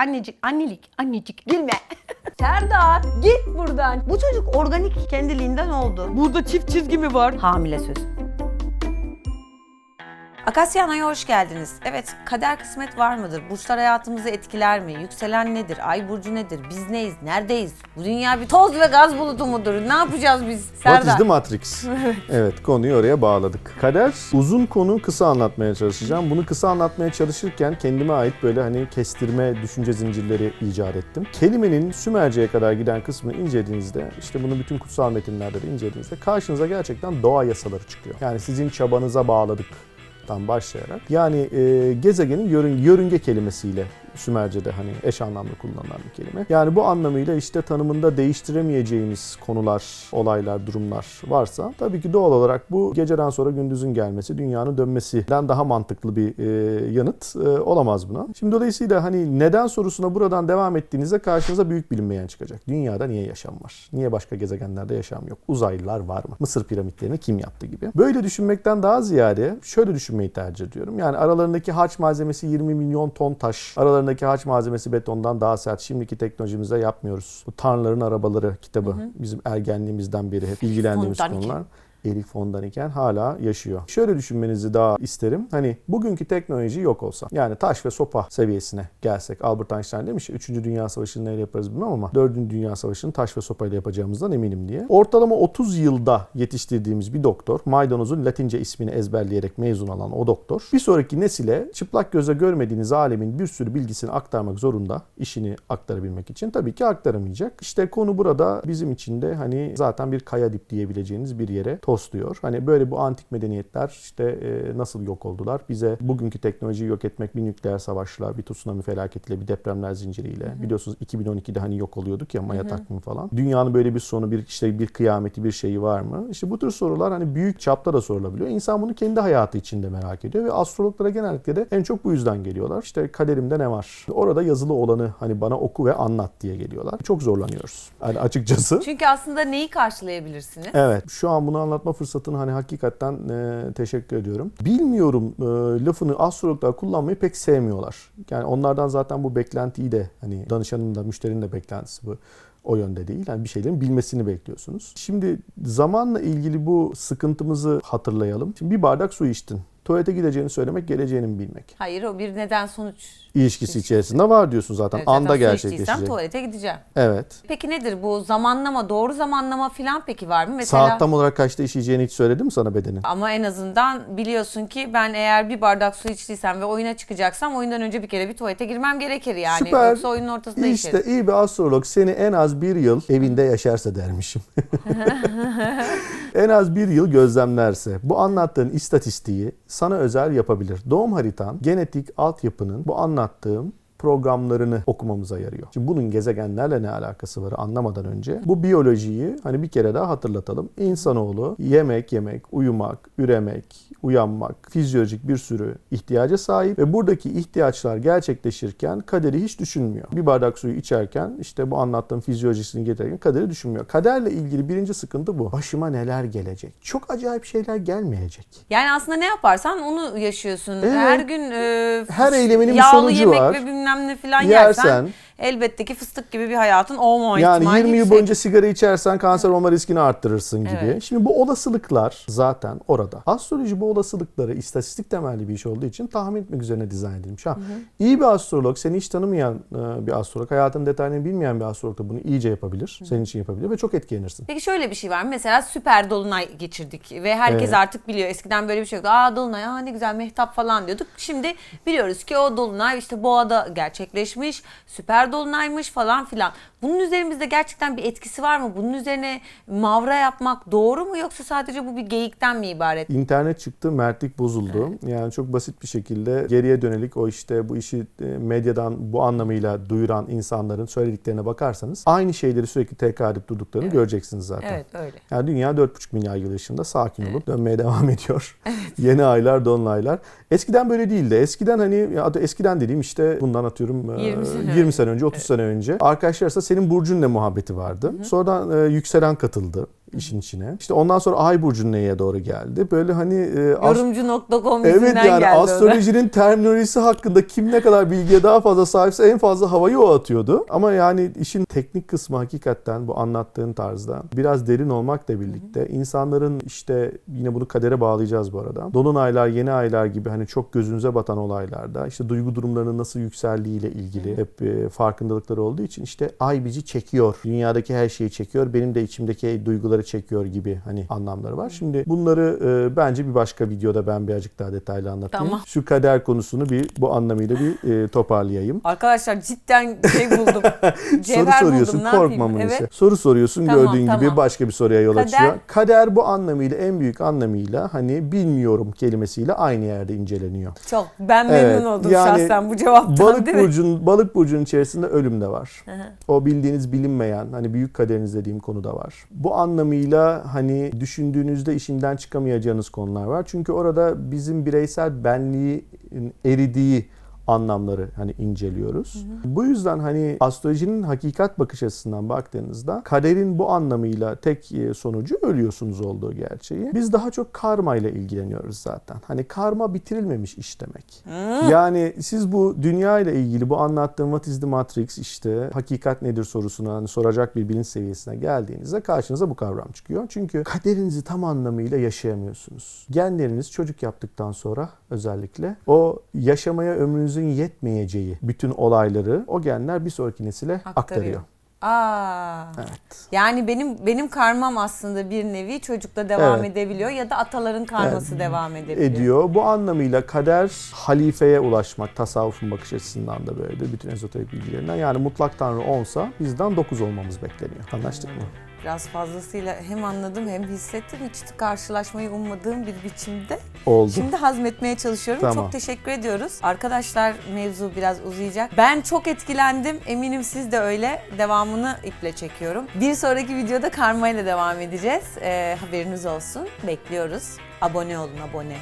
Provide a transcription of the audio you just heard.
Annecik, annelik, annecik gülme. Serdar git buradan. Bu çocuk organik kendiliğinden oldu. Burada çift çizgi mi var? Hamile söz. Akasyana'ya hoş geldiniz. Evet, kader kısmet var mıdır? Burçlar hayatımızı etkiler mi? Yükselen nedir? Ay burcu nedir? Biz neyiz? Neredeyiz? Bu dünya bir toz ve gaz bulutu mudur? Ne yapacağız biz? What is Serdar. the Matrix? evet konuyu oraya bağladık. Kader uzun konu kısa anlatmaya çalışacağım. Bunu kısa anlatmaya çalışırken kendime ait böyle hani kestirme düşünce zincirleri icat ettim. Kelimenin Sümerce'ye kadar giden kısmını incelediğinizde işte bunu bütün kutsal metinlerde de incelediğinizde karşınıza gerçekten doğa yasaları çıkıyor. Yani sizin çabanıza bağladık başlayarak yani e, gezegenin yörün, yörünge kelimesiyle Sümerce'de hani eş anlamlı kullanılan bir kelime. Yani bu anlamıyla işte tanımında değiştiremeyeceğimiz konular, olaylar, durumlar varsa tabii ki doğal olarak bu geceden sonra gündüzün gelmesi, dünyanın dönmesinden daha mantıklı bir e, yanıt e, olamaz buna. Şimdi dolayısıyla hani neden sorusuna buradan devam ettiğinizde karşınıza büyük bilinmeyen çıkacak. Dünyada niye yaşam var? Niye başka gezegenlerde yaşam yok? Uzaylılar var mı? Mısır piramitlerini kim yaptı gibi. Böyle düşünmekten daha ziyade şöyle düşünmeyi tercih ediyorum. Yani aralarındaki harç malzemesi 20 milyon ton taş. Aralarındaki harç malzemesi betondan daha sert. Şimdiki teknolojimizde yapmıyoruz. Bu Tanrıların Arabaları kitabı bizim ergenliğimizden beri hep ilgilendiğimiz konular. Erik von Däniken hala yaşıyor. Şöyle düşünmenizi daha isterim. Hani bugünkü teknoloji yok olsa yani taş ve sopa seviyesine gelsek. Albert Einstein demiş ya 3. Dünya Savaşı'nı neyle yaparız bilmem ama 4. Dünya Savaşı'nı taş ve sopayla yapacağımızdan eminim diye. Ortalama 30 yılda yetiştirdiğimiz bir doktor maydanozun latince ismini ezberleyerek mezun olan o doktor bir sonraki nesile çıplak göze görmediğiniz alemin bir sürü bilgisini aktarmak zorunda işini aktarabilmek için. Tabii ki aktaramayacak. İşte konu burada bizim için de hani zaten bir kaya dip diyebileceğiniz bir yere tosluyor. Hani böyle bu antik medeniyetler işte e, nasıl yok oldular? Bize bugünkü teknolojiyi yok etmek bir nükleer savaşla, bir tsunami felaketiyle, bir depremler zinciriyle. Biliyorsunuz 2012'de hani yok oluyorduk ya Maya takvimi falan. Dünyanın böyle bir sonu, bir işte bir kıyameti, bir şeyi var mı? İşte bu tür sorular hani büyük çapta da sorulabiliyor. İnsan bunu kendi hayatı içinde merak ediyor ve astrologlara genellikle de en çok bu yüzden geliyorlar. İşte kaderimde ne var? Orada yazılı olanı hani bana oku ve anlat diye geliyorlar. Çok zorlanıyoruz. Yani açıkçası. Çünkü aslında neyi karşılayabilirsiniz? Evet. Şu an bunu anlatma fırsatını hani hakikaten e, teşekkür ediyorum. Bilmiyorum e, lafını astrologlar kullanmayı pek sevmiyorlar. Yani onlardan zaten bu beklentiyi de hani danışanın da müşterinin de beklentisi bu o yönde değil. Yani bir şeylerin bilmesini bekliyorsunuz. Şimdi zamanla ilgili bu sıkıntımızı hatırlayalım. Şimdi bir bardak su içtin. Tuvalete gideceğini söylemek, geleceğini bilmek? Hayır o bir neden sonuç. İlişkisi içerisinde var diyorsun zaten. Evet, zaten Anda su gerçekleşecek. tuvalete gideceğim. Evet. Peki nedir bu zamanlama, doğru zamanlama falan peki var mı? Mesela Saat tam olarak kaçta işeyeceğini hiç söyledi mi sana bedenin? ama en azından biliyorsun ki ben eğer bir bardak su içtiysem ve oyuna çıkacaksam oyundan önce bir kere bir tuvalete girmem gerekir yani. Süper. Yoksa oyunun ortasında İşte içerim. iyi bir astrolog seni en az bir yıl evinde yaşarsa dermişim. en az bir yıl gözlemlerse bu anlattığın istatistiği sana özel yapabilir. Doğum haritan genetik altyapının bu anlattığım programlarını okumamıza yarıyor. Şimdi bunun gezegenlerle ne alakası var anlamadan önce bu biyolojiyi hani bir kere daha hatırlatalım. İnsanoğlu yemek yemek, uyumak, üremek, uyanmak, fizyolojik bir sürü ihtiyaca sahip ve buradaki ihtiyaçlar gerçekleşirken kaderi hiç düşünmüyor. Bir bardak suyu içerken işte bu anlattığım fizyolojisini getirirken kaderi düşünmüyor. Kaderle ilgili birinci sıkıntı bu. Başıma neler gelecek? Çok acayip şeyler gelmeyecek. Yani aslında ne yaparsan onu yaşıyorsun. Evet. Her gün e, Her eyleminin bir yağlı sonucu yemek var. ve bilmem ne falan Yersen- yersen, elbette ki fıstık gibi bir hayatın olmama Yani ihtimali 20 yıl yüksek. boyunca sigara içersen kanser olma riskini arttırırsın gibi. Evet. Şimdi bu olasılıklar zaten orada. Astroloji bu olasılıkları istatistik temelli bir iş olduğu için tahmin etmek üzerine dizayn edilmiş. Ha, iyi bir astrolog, seni hiç tanımayan e, bir astrolog, hayatın detaylarını bilmeyen bir astrolog da bunu iyice yapabilir. Senin için yapabilir ve çok etkilenirsin. Peki şöyle bir şey var mı? Mesela süper dolunay geçirdik ve herkes Evet. artık biliyor. Eskiden böyle bir şey yoktu. Aa dolunay aa ne güzel mehtap falan diyorduk. Şimdi biliyoruz ki o dolunay işte boğada gerçekleşmiş. Süper dolunaymış falan filan. Bunun üzerimizde gerçekten bir etkisi var mı? Bunun üzerine mavra yapmak doğru mu yoksa sadece bu bir geyikten mi ibaret? İnternet çıktı, mertlik bozuldu. Yani çok basit bir şekilde geriye dönelik o işte bu işi e, medyadan bu anlamıyla duyuran insanların söylediklerine bakarsanız aynı şeyleri sürekli tekrar edip durduklarını göreceksiniz zaten. Evet öyle. Yani dünya 4,5 milyar yıl ışığında sakin olup dönmeye devam ediyor. Yeni aylar, dolunaylar. Eskiden böyle değildi. Eskiden hani ya eskiden dediğim işte bundan atıyorum e, 20 sene 20 sene önce, 30 sene önce. Arkadaşlarsa senin burcun ne muhabbeti vardı. Sonradan e, yükselen katıldı. İşin içine. İşte ondan sonra Ay burcu neye doğru geldi. Böyle hani e, Yorumcu.com Evet yüzünden yani geldi astrolojinin terminolojisi hakkında kim ne kadar bilgiye daha fazla sahipse en fazla havayı o atıyordu. Ama yani işin teknik kısmı hakikaten bu anlattığın tarzda biraz derin olmakla birlikte insanların işte yine bunu kadere bağlayacağız bu arada. Dolunaylar, yeni aylar gibi hani çok gözünüze batan olaylarda işte duygu durumlarının nasıl yükseldiğiyle ilgili hep e, farkındalıkları olduğu için işte ay bizi çekiyor. Dünyadaki her şeyi çekiyor. Benim de içimdeki duyguları çekiyor gibi hani anlamları var. Şimdi bunları e, bence bir başka videoda ben birazcık daha detaylı anlatayım. Tamam. Şu kader konusunu bir bu anlamıyla bir e, toparlayayım. Arkadaşlar cidden şey buldum. Soru soruyorsun buldum. Ne korkma yapayım? Munise. Evet. Soru soruyorsun Tamam, gördüğün gibi tamam. başka bir soruya yol Kader- açıyor. Kader bu anlamıyla en büyük anlamıyla hani bilmiyorum kelimesiyle aynı yerde inceleniyor. Çok. Ben memnun Evet, oldum yani şahsen bu cevaptan Balık değil mi? burcun balık burcunun içerisinde ölüm de var. Hı hı. O bildiğiniz bilinmeyen hani büyük kaderiniz dediğim konu da var. Bu anlamıyla hani düşündüğünüzde işinden çıkamayacağınız konular var. Çünkü orada bizim bireysel benliğin eridiği anlamları hani inceliyoruz. Bu yüzden hani astrolojinin hakikat bakış açısından baktığınızda kaderin bu anlamıyla tek e, sonucu ölüyorsunuz olduğu gerçeği. Biz daha çok karma ile ilgileniyoruz zaten. Hani karma bitirilmemiş iş demek. Yani siz bu dünya ile ilgili bu anlattığım What is the Matrix işte hakikat nedir sorusuna hani soracak bir bilinç seviyesine geldiğinizde karşınıza bu kavram çıkıyor. Çünkü kaderinizi tam anlamıyla yaşayamıyorsunuz. Genleriniz çocuk yaptıktan sonra özellikle o yaşamaya ömrünüzün yetmeyeceği bütün olayları o genler bir sonraki nesile aktarıyor. Aktarıyor. Aa. Evet. Yani benim benim karmam aslında bir nevi çocukla devam Evet. edebiliyor ya da ataların karması devam edebiliyor. ediyor. Bu anlamıyla kader halifeye ulaşmak tasavvufun bakış açısından da böyledir. Bütün ezoterik bilgilerinden. Yani mutlak tanrı 10'sa bizden 9 olmamız bekleniyor. Anlaştık mı? Biraz fazlasıyla hem anladım hem hissettim. Hiç karşılaşmayı ummadığım bir biçimde. Oldu. Şimdi hazmetmeye çalışıyorum. Tamam. Çok teşekkür ediyoruz. Arkadaşlar mevzu biraz uzayacak. Ben çok etkilendim. Eminim siz de öyle. Devamını iple çekiyorum. Bir sonraki videoda karma ile devam edeceğiz. Ee, haberiniz olsun. Bekliyoruz. Abone olun abone.